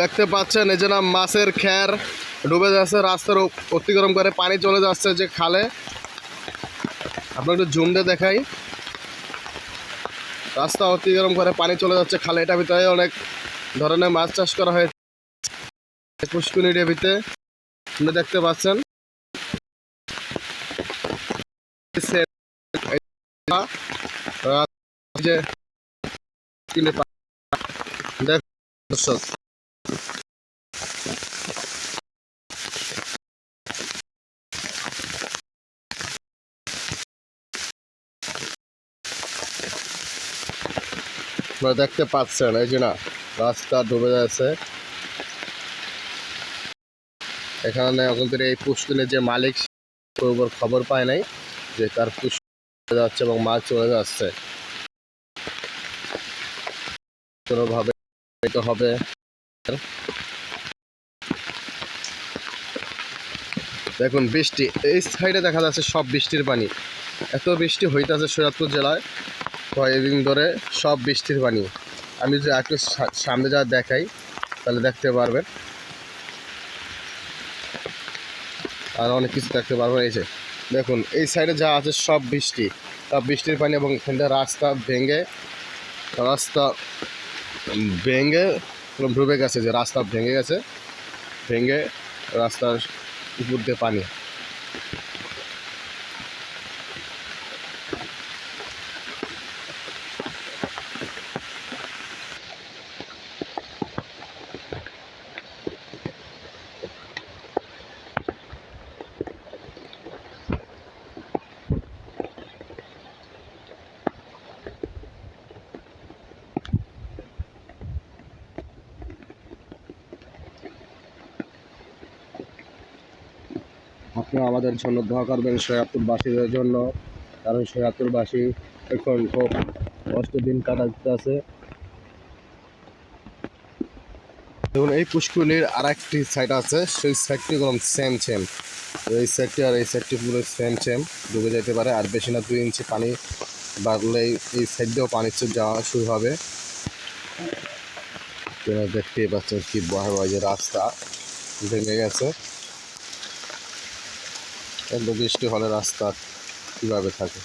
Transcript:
দেখতে পাচ্ছেন, এই যে না মাছের খ্যার ডুবে যাচ্ছে, রাস্তার অতিক্রম করে পানি চলে যাচ্ছে যে খালে। আপনার একটু জুম দিয়ে দেখাই। রাস্তা অতিক্রম করে পানি চলে যাচ্ছে খালে এটা ভিতরে অনেক ধরনের মাছ চাষ করা হয়েছে। পুষ্কুনির ভিতরে আপনি দেখতে পাচ্ছেন। যে দেখ আপনারা দেখতে পাচ্ছেন, এই যে না, রাস্তা ডুবে যাচ্ছে। এখানে এখন থেকে এই পুষ্কিনের যে মালিক, সে খবর পায় নাই যে তার চলে যাচ্ছে এবং মাছ চলে যাচ্ছে। কোনোভাবে হবে। দেখুন, বৃষ্টি, এই সাইডে দেখা যাচ্ছে সব বৃষ্টির পানি। এত বৃষ্টি হইতেছে সৈয়দপুর জেলায়। কয়েকদিন ধরে সব বৃষ্টির পানি। আমি যদি একটু সামনে যা দেখাই, তাহলে দেখতে পারবেন। আর অনেক কিছু দেখতে পারবেন, এই যে। দেখুন, এই সাইডে যা আছে সব বৃষ্টি। সব বৃষ্টির পানি এবং এখানটা রাস্তা ভেঙে রাস্তা ভেঙে ডুবে গেছে, যে রাস্তা ভেঙে গেছে, ভেঙে রাস্তার উপর দিয়ে পানি। আপনারা আমাদের জন্য দোয়া করবেন সৈয়াদপুরবাসীদের জন্য, কারণ সৈয়াদপুরবাসী এখন খুব কষ্ট দিন কাটাতে আছে দেখুন, এই পুষ্কুনির আর একটি সাইড আছে, সেই সাইডটি কোনো সেম সেম এই সাইডটি আর এই সাইডটি পুরো সেম সেম ডুবে যেতে পারে, আর বেশি না, দুই ইঞ্চি পানি বাড়লেই এই সাইড দিয়েও পানি যাওয়া শুরু হবে। দেখতেই পাচ্ছেন কি ভয়াবহ যে রাস্তা ভেঙে গেছে। বৃষ্টি হলে রাস্তা কীভাবে থাকে?